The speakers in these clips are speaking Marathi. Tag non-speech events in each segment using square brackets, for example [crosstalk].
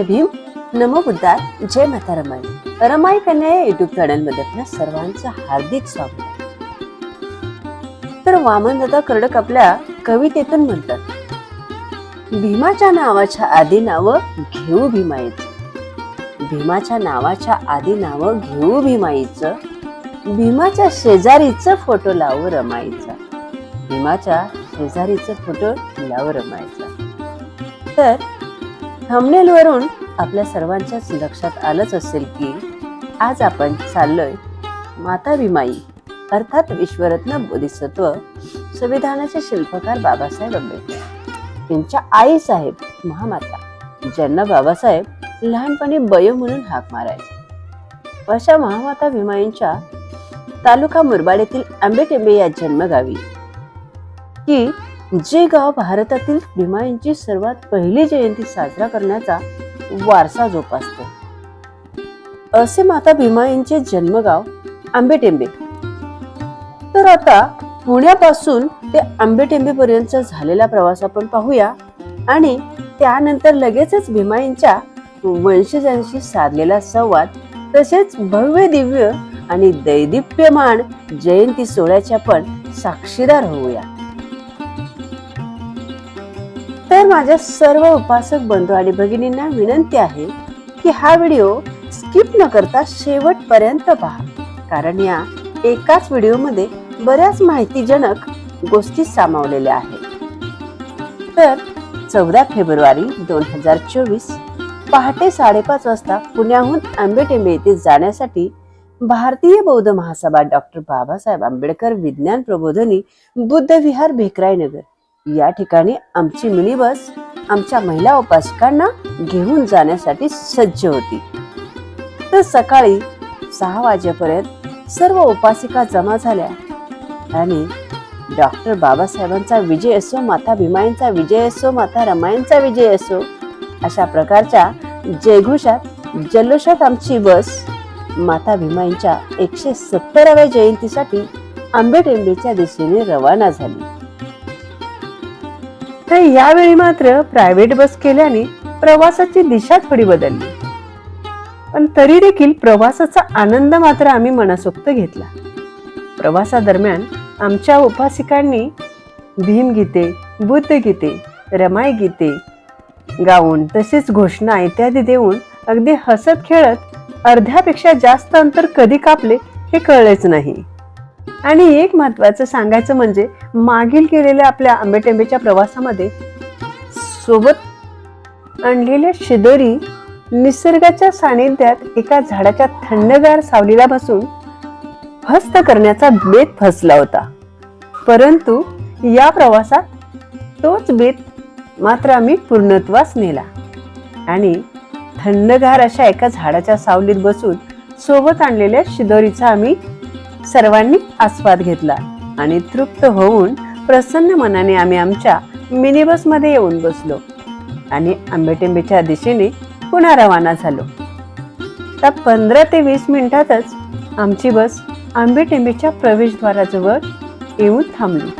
जय भीम नमो बुद्धाय जय माता रमाई. रमाई कन्या या युट्यूब चॅनलमध्ये आपल्या सर्वांचं हार्दिक स्वागत आहे. तर वामनदादा कर्डक आपल्या कवितेतून म्हणतात भीमाच्या नावाच्या आधी नाव घेऊ भीमाईच. भीमाच्या नावाच्या आधी नाव घेऊ भीमाईच. भीमाच्या शेजारीच फोटो लावू रमाईचा. भीमाच्या शेजारीच फोटो लावू रमाईचा. तर थंबनेलवरून आपल्या सर्वांच्याच लक्षात आलंच असेल की आज आपण चाललोय माता भीमाई अर्थात विश्वरत्न बोधिसत्व संविधानाचे शिल्पकार बाबासाहेब आंबेडकर. यांच्या आई साहेब महामाता ज्यांना बाबासाहेब लहानपणी बयो म्हणून हाक मारायचे. अशा महामाता भीमाईंच्या तालुका मुरबाड येथील आंबेटेंबे या जन्मगावी. की जे गाव भारतातील भीमाईंची सर्वात पहिली जयंती साजरा करण्याचा वारसा जोपासतो. असे माता भीमाईंचे जन्मगाव आंबेटेंबे. तर आता पुण्यापासून ते आंबेटेंबे पर्यंत झालेला प्रवास आपण पाहूया आणि त्यानंतर लगेचच भीमाईंच्या वंशजांशी साधलेला संवाद तसेच भव्य दिव्य आणि दैदिप्यमान जयंती सोहळ्याच्या पण साक्षीदार होऊया. तर माझ्या सर्व उपासक बंधू आणि भगिनींना विनंती आहे की हा व्हिडिओ स्किप न करता शेवटपर्यंत पहा. कारण या एकाच व्हिडिओमध्ये बऱ्याच माहितीजनक गोष्टी सामावलेल्या आहेत. तर चौदा फेब्रुवारी दोन हजार चोवीस पहाटे साडेपाच वाजता पुण्याहून आंबेटेंबे येथे जाण्यासाठी भारतीय बौद्ध महासभा डॉक्टर बाबासाहेब आंबेडकर विज्ञान प्रबोधनी बुद्ध विहार भेकराईनगर या ठिकाणी आमची मिनी बस आमच्या महिला उपासकांना घेऊन जाण्यासाठी सज्ज होती. तर सकाळी सहा वाजेपर्यंत सर्व उपासिका जमा झाल्या आणि डॉक्टर बाबासाहेबांचा विजय असो माता भीमाईंचा विजय असो माता रमाईंचा विजय असो अशा प्रकारच्या जयघोषात जल्लोषात आमची बस माता भीमाईंच्या एकशे सत्तराव्या जयंतीसाठी आंबेटेंबेच्या दिशेने रवाना झाली. तर यावेळी मात्र प्रायव्हेट बस केल्याने प्रवासाची दिशा थोडी बदलली. पण तरी देखील प्रवासाचा आनंद मात्र आम्ही मनासोक्त घेतला. प्रवासादरम्यान आमच्या उपासिकांनी भीमगीते बुद्धगीते रमाई गीते गाऊन तसेच घोषणा इत्यादी देऊन अगदी हसत खेळत अर्ध्यापेक्षा जास्त अंतर कधी कापले हे कळलेच नाही. आणि एक महत्वाचं सांगायचं म्हणजे मागील केलेल्या आपल्या आंबेटेंबेच्या प्रवासामध्ये सोबत आणलेल्या शिदोरी निसर्गाच्या सानिध्यात एका झाडाच्या थंडगार सावलीला बसून फस्त करण्याचा बेत फसला होता. परंतु या प्रवासात तोच बेत मात्र आम्ही पूर्णत्वास नेला. आणि थंडगार अशा एका झाडाच्या सावलीत बसून सोबत आणलेल्या शिदोरीचा आम्ही सर्वांनी आस्वाद घेतला आणि तृप्त होऊन प्रसन्न मनाने आम्ही आमच्या मिनी बसमध्ये येऊन बसलो आणि आंबेटेंबेच्या दिशेने पुन्हा रवाना झालो. तर पंधरा ते वीस मिनिटातच आमची बस आंबेटेंबेच्या प्रवेशद्वाराजवळ येऊन थांबली.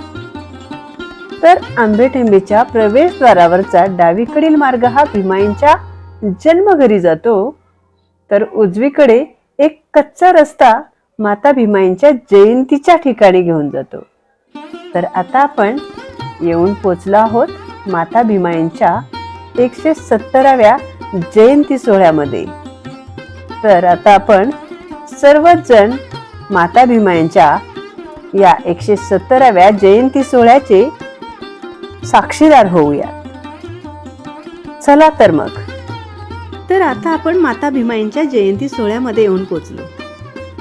तर आंबेटेंबेच्या प्रवेशद्वारावरचा डावीकडील मार्ग हा भीमाईंच्या जन्मघरी जातो. तर उजवीकडे एक कच्चा रस्ता माता भीमाईंच्या जयंतीच्या ठिकाणी घेऊन जातो. तर आता आपण येऊन पोचलो आहोत माता भीमाईंच्या एकशे सत्तराव्या जयंती सोहळ्यामध्ये. तर आता आपण सर्वच जण माता भीमाईंच्या या एकशे सत्तराव्या जयंती सोहळ्याचे साक्षीदार होऊया चला तर मग. तर आता आपण माता भीमाईंच्या जयंती सोहळ्यामध्ये येऊन पोचलो.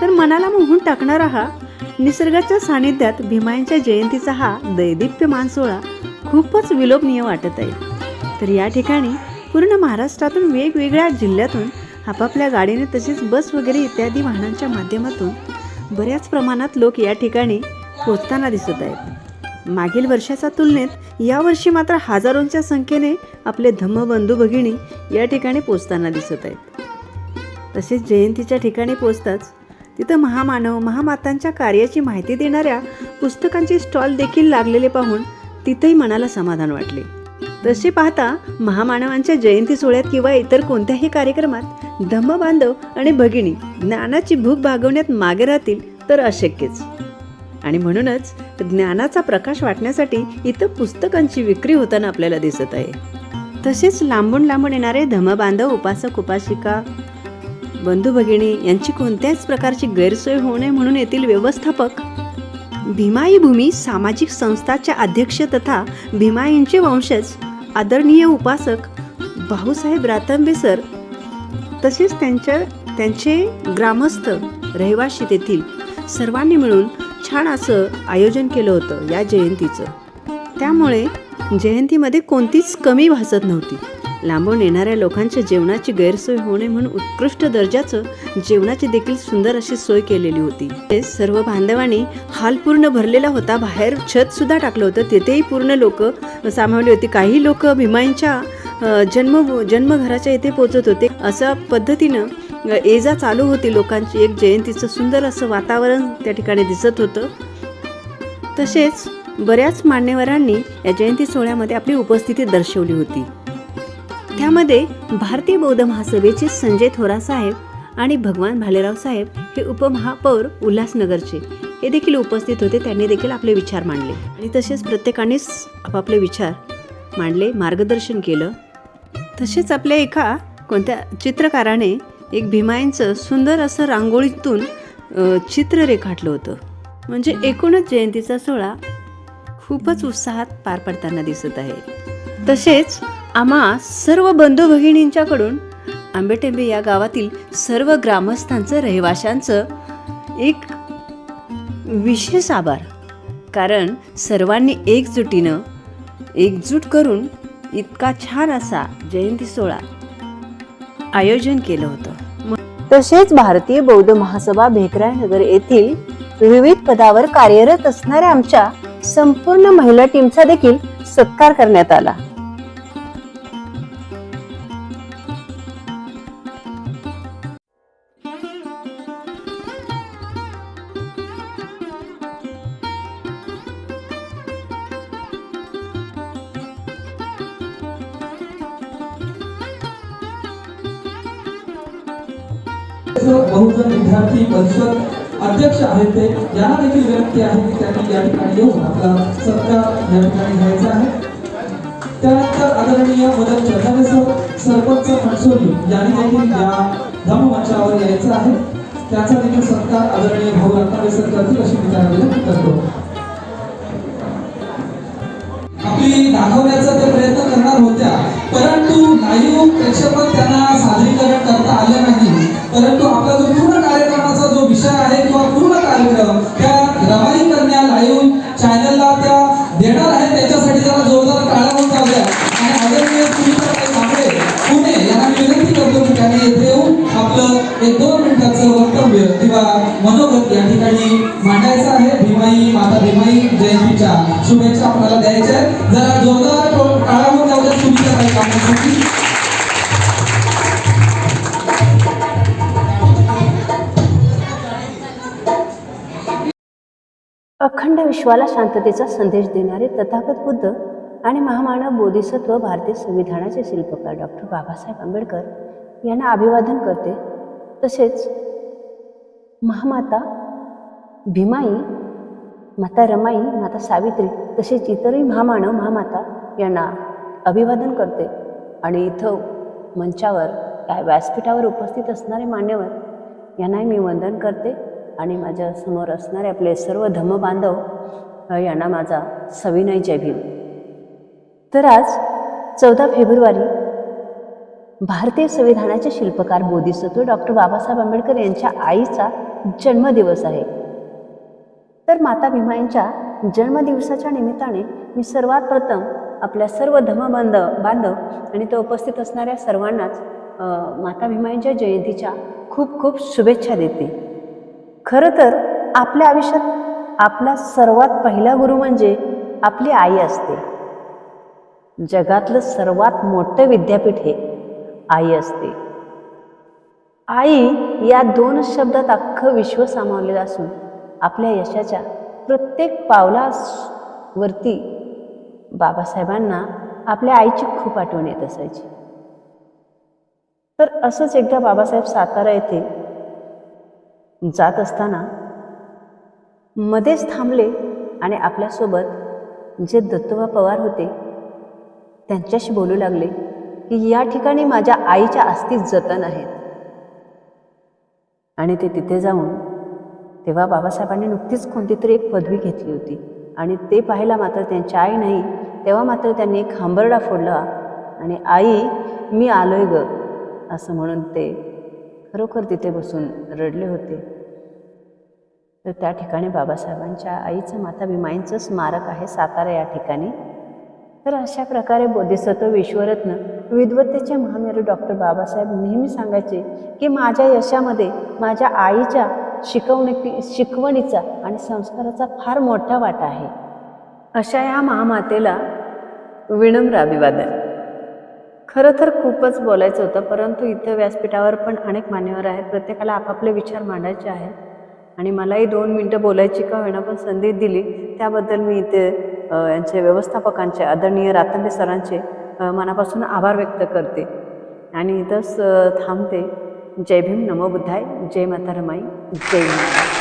तर मनाला मोहून टाकणारा हा निसर्गाच्या सानिध्यात भीमायांच्या जयंतीचा हा दैदिप्यमान सोहळा खूपच विलोभनीय वाटत आहे. तर या ठिकाणी पूर्ण महाराष्ट्रातून वेगवेगळ्या जिल्ह्यातून आपापल्या गाडीने तसेच बस वगैरे इत्यादी वाहनांच्या माध्यमातून बऱ्याच प्रमाणात लोक या ठिकाणी पोचताना दिसत आहेत. मागील वर्षाच्या तुलनेत यावर्षी मात्र हजारोंच्या संख्येने आपले धम्मबंधू भगिनी या ठिकाणी पोचताना दिसत आहेत. तसेच जयंतीच्या ठिकाणी पोचताच तिथं महामानव महामातांच्या कार्याची माहिती देणाऱ्या पुस्तकांचे स्टॉल देखील लागलेले पाहून तिथंही मनाला समाधान वाटले. तसे पाहता महामानवांच्या जयंती सोहळ्यात किंवा इतर कोणत्याही कार्यक्रमात धम्म बांधव आणि भगिनी ज्ञानाची भूक भागवण्यात मागे राहतील तर अशक्यच. आणि म्हणूनच ज्ञानाचा प्रकाश वाटण्यासाठी इथं पुस्तकांची विक्री होताना आपल्याला दिसत आहे. तसेच लांबून लांबून येणारे धमबांधव उपासक उपासिका बंधू भगिनी यांची कोणत्याच प्रकारची गैरसोय होऊ नये म्हणून येथील व्यवस्थापक भीमाई भूमी सामाजिक संस्थाच्या अध्यक्ष तथा भीमाईंचे वंशज आदरणीय उपासक भाऊसाहेब रातंबे सर तसेच त्यांच्या त्यांचे ग्रामस्थ रहिवाशी तेथील सर्वांनी मिळून छान असं आयोजन केलं होतं या जयंतीचं. त्यामुळे जयंतीमध्ये कोणतीच कमी भासत नव्हती. लांबून येणाऱ्या लोकांच्या जेवणाची गैरसोय होऊ नये म्हणून उत्कृष्ट दर्जाचं जेवणाची देखील सुंदर अशी सोय केलेली होती. ते सर्व बांधवांनी हाल पूर्ण भरलेला होता. बाहेर छत सुद्धा टाकलं होतं. तिथेही पूर्ण लोक सामावली होती. काही लोक भीमाईंच्या जन्म जन्मघराच्या इथे पोचत होते. अशा पद्धतीनं ये जा चालू होती लोकांची. एक जयंतीचं सुंदर असं वातावरण त्या ठिकाणी दिसत होतं. तसेच बऱ्याच मान्यवरांनी या जयंती सोहळ्यामध्ये आपली उपस्थिती दर्शवली होती. त्यामध्ये भारतीय बौद्ध महासभेचे संजय थोरा साहेब आणि भगवान भालेराव साहेब हे उपमहापौर उल्हासनगरचे. हे देखील उपस्थित होते त्यांनी देखील आपले विचार मांडले. आणि तसेच प्रत्येकानेच आपापले विचार मांडले मार्गदर्शन केलं. तसेच आपल्या एका कोणत्या चित्रकाराने एक भीमाईंचं सुंदर असं रांगोळीतून चित्र रेखाटलं होतं. म्हणजे एकूणच जयंतीचा सोहळा खूपच उत्साहात पार पडताना दिसत आहे. तसेच आम्हा सर्व बंधू भगिनींच्याकडून आंबेटेंबे या गावातील सर्व ग्रामस्थांचं रहिवाशांचं एक विशेष आभार. कारण सर्वांनी एकजुटीनं एकजूट करून इतका छान असा जयंती सोहळा आयोजन केलं होतं. तसेच भारतीय बौद्ध महासभा भेकराय नगर येथील विविध पदावर कार्यरत असणाऱ्या आमच्या संपूर्ण महिला टीमचा देखील सत्कार करण्यात आला. बहुजन विद्यार्थी परिषद अध्यक्ष आहेत ते. यांना देखील विनंती आहे की त्यांनी या ठिकाणी येऊन आपला सत्कार या ठिकाणी घ्यायचा आहे. त्यानंतर आदरणीय मदन चंदाने सर सरपंच मनसोली यांनी देखील या धम्ममंचावर यायचं आहे. त्याचा देखील सत्कार आदरणीय भाऊ रत्नावे सर करतील अशी मी त्यांना विनंती करतो. आपली दाखवण्याचा ते प्रयत्न करणार होत्या परंतु लाईव्ह प्रेक्षेपण त्यांना सादरीकरण करता आले नाही. विश्वाला शांततेचा संदेश देणारे तथागत बुद्ध आणि महामानव बोधिसत्व भारतीय संविधानाचे शिल्पकार डॉक्टर बाबासाहेब आंबेडकर यांना अभिवादन करते. तसेच महामाता भीमाई माता रमाई माता सावित्री तसेच इतरही महामानव महामाता यांना अभिवादन करते. आणि इथं मंचावर काय व्यासपीठावर उपस्थित असणारे मान्यवर यांनाही मी वंदन करते. आणि माझ्यासमोर असणारे आपले सर्व धम्मबांधव बांधव यांना माझा सविनय जय भीम. तर आज चौदा फेब्रुवारी भारतीय संविधानाचे शिल्पकार बोधिसत्व डॉक्टर बाबासाहेब आंबेडकर यांच्या आईचा जन्मदिवस आहे. तर माता भीमा यांच्या जन्मदिवसाच्या निमित्ताने मी सर्वात प्रथम आपल्या सर्व धर्मबांधव बांधव आणि तो उपस्थित असणाऱ्या सर्वांनाच माता भीमा यांच्या जयंतीच्या खूप खूप शुभेच्छा देते. खरं तर आपल्या आयुष्यात आपला सर्वात पहिला गुरु म्हणजे आपली आई असते. जगातलं सर्वात मोठं विद्यापीठ हे आई असते. आई या दोन शब्दात अख्खं विश्व सामावलेलं असून आपल्या यशाच्या प्रत्येक पावलावरती बाबासाहेबांना आपल्या आईची खूप आठवण येत असायची. तर असंच एकदा बाबासाहेब सातारा येथे जात असताना मध्येच थांबले आणि आपल्यासोबत जे दत्तोबा पवार होते त्यांच्याशी बोलू लागले की या ठिकाणी माझ्या आईच्या अस्थित जतन आहेत. आणि ते तिथे जाऊन तेव्हा बाबासाहेबांनी नुकतीच कोणती तरी एक पदवी घेतली होती आणि ते पाहायला मात्र त्यांची आई नाही तेव्हा मात्र त्यांनी एक खांबरडा फोडला आणि आई मी आलोय ग असं म्हणून ते खरोखर तिथे बसून रडले होते. तर त्या ठिकाणी बाबासाहेबांच्या आईचं माता भीमाईंचं स्मारक आहे सातारा या ठिकाणी. तर अशा प्रकारे बोधिसत्व विश्वरत्न. विद्वत्तेचे महामेरू डॉक्टर बाबासाहेब नेहमी सांगायचे की माझ्या यशामध्ये माझ्या आईच्या शिकवणी शिकवणीचा आणि संस्काराचा फार मोठा वाटा आहे. अशा या महामातेला विनम्र अभिवादन. खरं तर खूपच बोलायचं होतं परंतु इथं व्यासपीठावर पण अनेक मान्यवर आहेत. प्रत्येकाला आपापले विचार मांडायचे आहेत. आणि मलाही दोन मिनटं बोलायची का होईना पण संधी दिली. त्याबद्दल मी इथे यांचे व्यवस्थापकांचे आदरणीय रातंबे सरांचे मनापासून आभार व्यक्त करते. आणि इथंच थांबते. जय भीम नमो बुद्धाय. जय माता रमाई. जय माता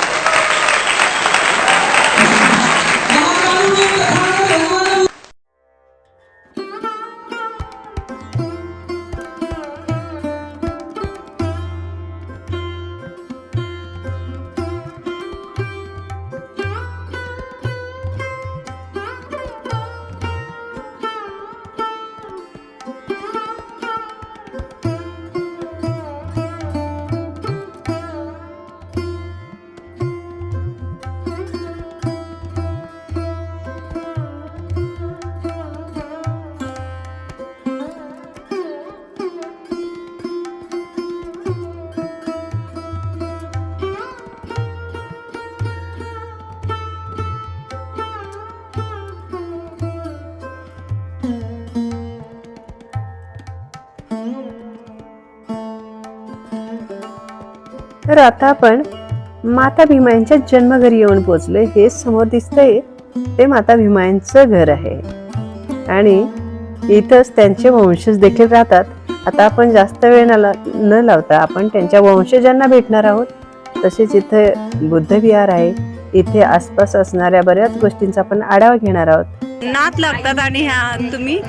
तर आता आपण माता भीमायांच्या जन्मघरी येऊन पोचलोय हे समोर दिसतंय ते माता भीमायांचं घर आहे. आणि इथंच त्यांचे वंशज देखील राहतात. आता आपण जास्त वेळ न ला- न लावता आपण त्यांच्या वंशजांना भेटणार आहोत. तसेच इथे बुद्धविहार आहे. इथे आसपास असणाऱ्या बऱ्याच गोष्टींचा आपण आढावा घेणार आहोत. नात लागतात आणि ह्या तुम्ही?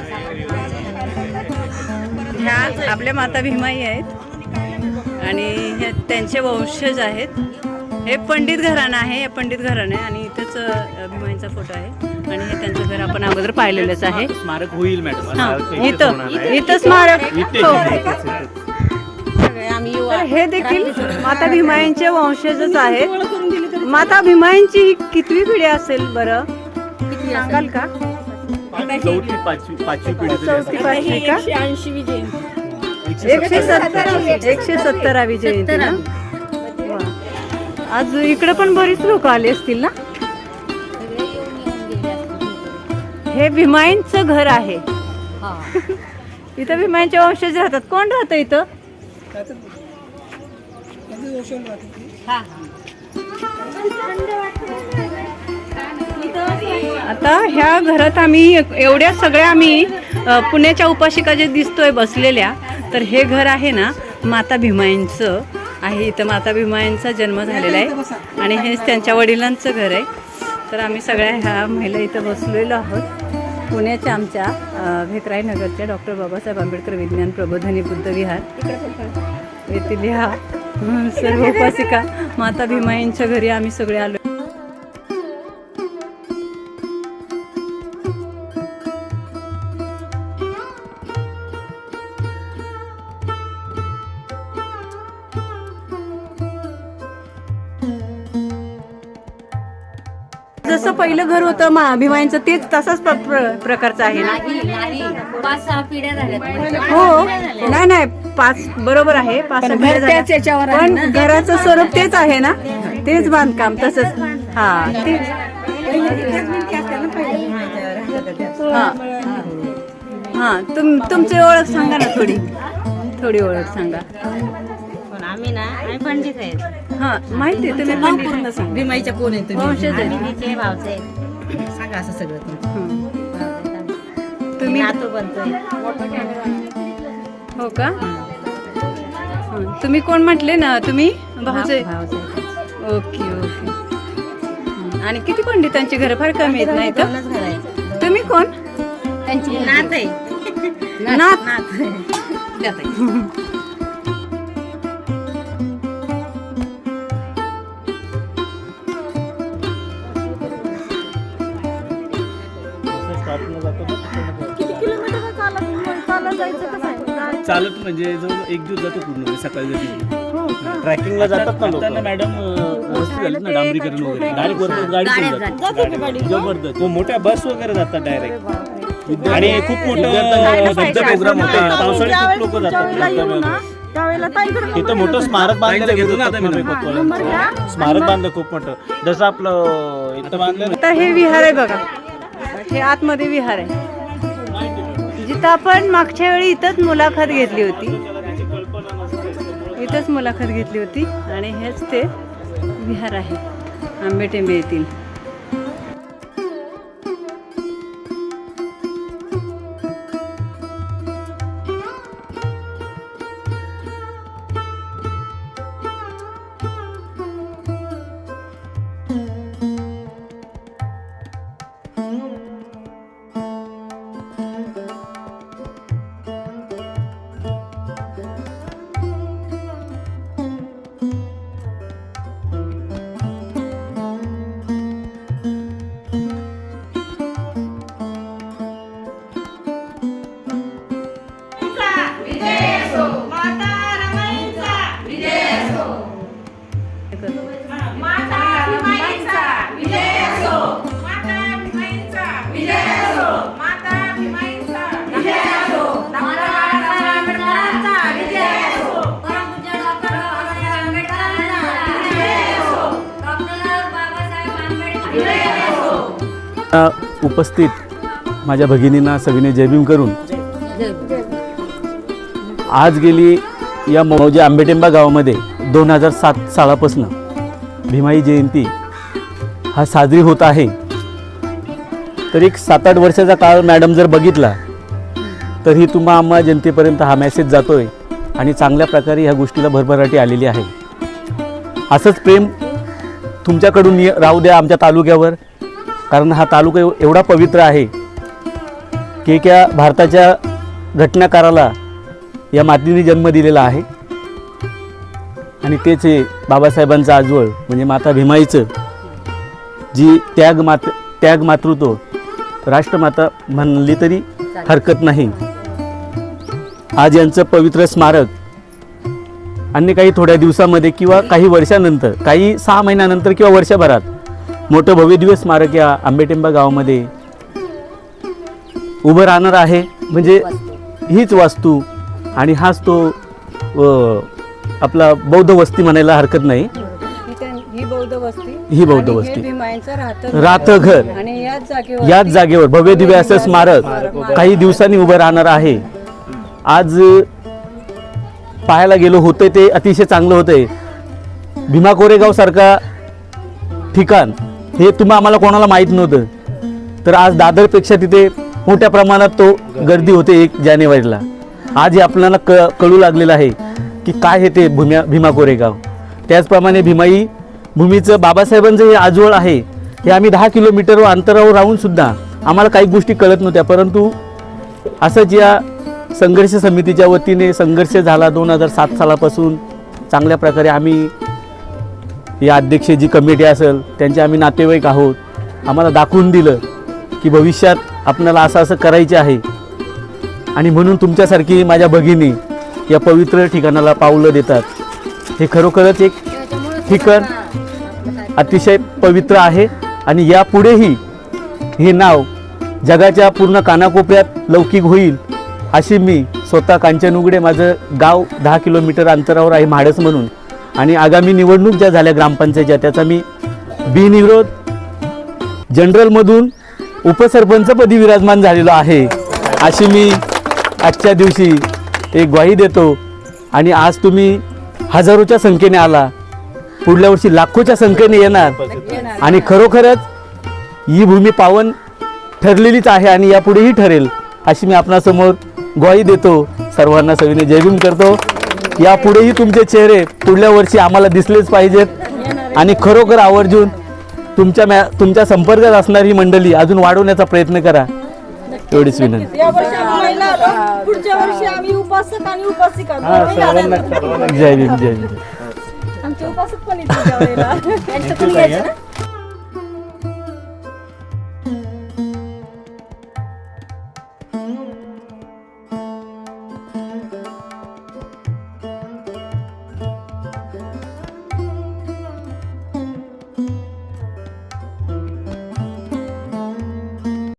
ह्या आपल्या माता भीमाई आहेत. आणि हे त्यांचे वंशज आहेत. हे पंडित घराणं आहे हे पंडित घराणं आहे आणि इथेच भीमाईंचा फोटो आहे. आणि हे त्यांचं घर आपण अगोदर पाहिलेलंच आहे. स्मारक होईल मॅडम. हा, इथं. इथं स्मारक. इथेच, हो. हे देखील माता भीमाईंचे वंशजच आहेत. माता भीमाईंची ही कितवी पिढी असेल बरं? सांगाल का? चौथी पाचवी पाचवी पिढी चौथी असेल. पाचवी का? एकशे सत्तर. एकशे सत्तरावी जयंती ना. आज इकडे पण बरीच लोक आली असतील ना? हे भीमाईंचं घर आहे. [laughs] इथं भीमाईंचे वंशज राहतात. कोण राहतं इथं? आता ह्या घरात आम्ही एवढ्या सगळ्या आम्ही पुण्याच्या उपाशिका जे दिसतोय बसलेल्या तर हे घर आहे ना माता भीमाईंचं आहे. इथं माता भीमाईंचा जन्म झालेला आहे. आणि हेच त्यांच्या वडिलांचं घर आहे. तर आम्ही सगळ्या ह्या महिला इथं बसलेलो आहोत. पुण्याच्या आमच्या भेकराई नगरच्या डॉक्टर बाबासाहेब आंबेडकर विज्ञान प्रबोधनी बुद्ध विहार. येथील ह्या सर्व उपासिका माता भीमाईंच्या घरी आम्ही सगळे आलो. पहिलं घर होतं मा भीमाईंचं तेच तसाच प्र- प्र- प्रकारचं आहे. ना नाही नाही. पाच सहा पिढ्या झाल्यात. हो. नाही नाही. पाच बरोबर आहे. पाच सहा पिढ्या झाल्या. पण घराचं स्वरूप तेच आहे ना. तेच बांधकाम तसंच. हा तेच. हा हा. तुम तुमची ओळख सांगा ना थोडी. थोडी ओळख सांगा. आम्ही पंडित आहेत. हा माहिती आहे तुम्ही पंडित सांगा. भीमाईच्या कोण आहे वंशज आहे. आम्ही तिचे भावचे आहेत. सांगा असं सगळं तुम्ही. हं. भावचे आहेत आम्ही. तुम्ही नातू बनतोय. हो का? हं, तुम्ही कोण म्हटले ना तुम्ही? भाऊचे? Okay okay. हं, आणि किती पंडितांची घरं? फार कमी आहेत नाही तर दोनच तुम्ही कोण? त्यांची नात आहे. नात. नात चालत म्हणजे जवळ एक दिवस जातो पूर्ण म्हणजे सकाळी जाते ट्रॅकिंगला जातात ना लोक? मॅडम व्यवस्थित झाली ना डांबरीकरण वगैरे. डायरेक्ट वरती गाडी पण जाते. जबरदस्त. हो, मोठ्या बस वगैरे जातात डायरेक्ट आणि खूप मोठं धबधबे प्रोग्राम होते. पावसाळ्यात खूप लोक जातात. धबधब्यावर. इथं मोठं स्मारक बांधलं घेतो ना आता मी स्मारक बांधलं खूप मोठं. जसं आपलं इथं बांधलं ना आता हे विहार आहे बघा. हे आतमध्ये विहार आहे. तर आपण मागच्या वेळी इथंच मुलाखत घेतली होती. इथंच मुलाखत घेतली होती आणि हेच ते विहार आहे. आंबेटेंबे येथील. उपस्थित माझ्या भगिनींना सगळीने जयभीम करून आज गेली या मौजे आंबेटेंबा गावामध्ये दोन हजार सात सालापासून. भीमाई जयंती हा साजरी होत आहे. तर एक सात आठ वर्षाचा काळ मॅडम जर बघितला तर ही तुम्हा आम्हा जनतेपर्यंत हा मेसेज जातोय आणि चांगल्या प्रकारे ह्या गोष्टीला भरभराटी आलेली आहे. असंच प्रेम तुमच्याकडून राहू द्या आमच्या तालुक्यावर. कारण हा तालुका एवढा पवित्र आहे की एका भारताच्या घटनाकाराला या मातीने जन्म दिलेला आहे. आणि तेच हे बाबासाहेबांचं आजवळ म्हणजे माता भीमाईचं जी त्याग मात त्याग मातृत्व राष्ट्रमाता म्हणली तरी हरकत नाही. आज यांचं पवित्र स्मारक अन्य काही थोड्या दिवसामध्ये किंवा काही वर्षानंतर काही सहा महिन्यानंतर किंवा वर्षभरात मोठं भव्यदिव्य स्मारक या आंबेटेंबा गावामध्ये उभं राहणार आहे. म्हणजे हीच वास्तू आणि हाच तो आपला बौद्ध वस्ती म्हणायला हरकत नाही. ही बौद्ध वस्ती राहतं घर. आणि याच जागेवर याच जागेवर भव्य दिव्य असं स्मारक काही दिवसांनी उभं राहणार आहे. आज पाहायला गेलो होते ते अतिशय चांगलं होतंय. भीमा कोरेगाव सारखा ठिकाण हे तुम्ही आम्हाला कोणाला माहीत नव्हतं. तर आज दादरपेक्षा तिथे मोठ्या प्रमाणात तो गर्दी होते एक जानेवारीला. आज हे आपल्याला क कळू लागलेलं आहे की काय हे ते भूम्या भीमा कोरेगाव. त्याचप्रमाणे भीमाई भूमीचं बाबासाहेबांचं हे आजवळ आहे. हे आम्ही दहा किलोमीटर अंतरावर राहूनसुद्धा आम्हाला काही गोष्टी कळत नव्हत्या. परंतु असंच या संघर्ष समितीच्या वतीने संघर्ष झाला दोन हजार सात सालापासून. चांगल्या प्रकारे आम्ही या अध्यक्ष जी कमिटी असेल त्यांचे आम्ही नातेवाईक आहोत. आम्हाला दाखवून दिलं की भविष्यात आपल्याला असं असं करायचे आहे. आणि म्हणून तुमच्यासारखी माझ्या भगिनी या पवित्र ठिकाणाला पावलं देतात. हे खरोखरच एक ठिकाण अतिशय पवित्र आहे आणि यापुढेही हे नाव जगाच्या पूर्ण कानाकोपऱ्यात लौकिक होईल अशी मी स्वतः कांचन उघडे माझं गाव दहा किलोमीटर अंतरावर आहे म्हाडस म्हणून. आणि आगामी निवडणूक ज्या झाल्या ग्रामपंचायतच्या त्याचा मी बिनविरोध जनरलमधून उपसरपंचपदी विराजमान झालेलो आहे अशी मी आजच्या दिवशी एक ग्वाही देतो. आणि आज तुम्ही हजारोच्या संख्येने आला. पुढल्या वर्षी लाखोच्या संख्येने येणार. आणि खरोखरच ही भूमी पावन ठरलेलीच आहे आणि यापुढेही ठरेल अशी मी आपणासमोर ग्वाही देतो. सर्वांना सविने जय भीम करतो. यापुढेही तुमचे चेहरे पुढल्या वर्षी आम्हाला दिसलेच पाहिजेत. आणि खरोखर आवर्जून तुमच्या मॅ तुमच्या संपर्कात असणारी मंडळी अजून वाढवण्याचा प्रयत्न करा. एवढीच विनंती. या वर्षी आम्ही महिला [laughs]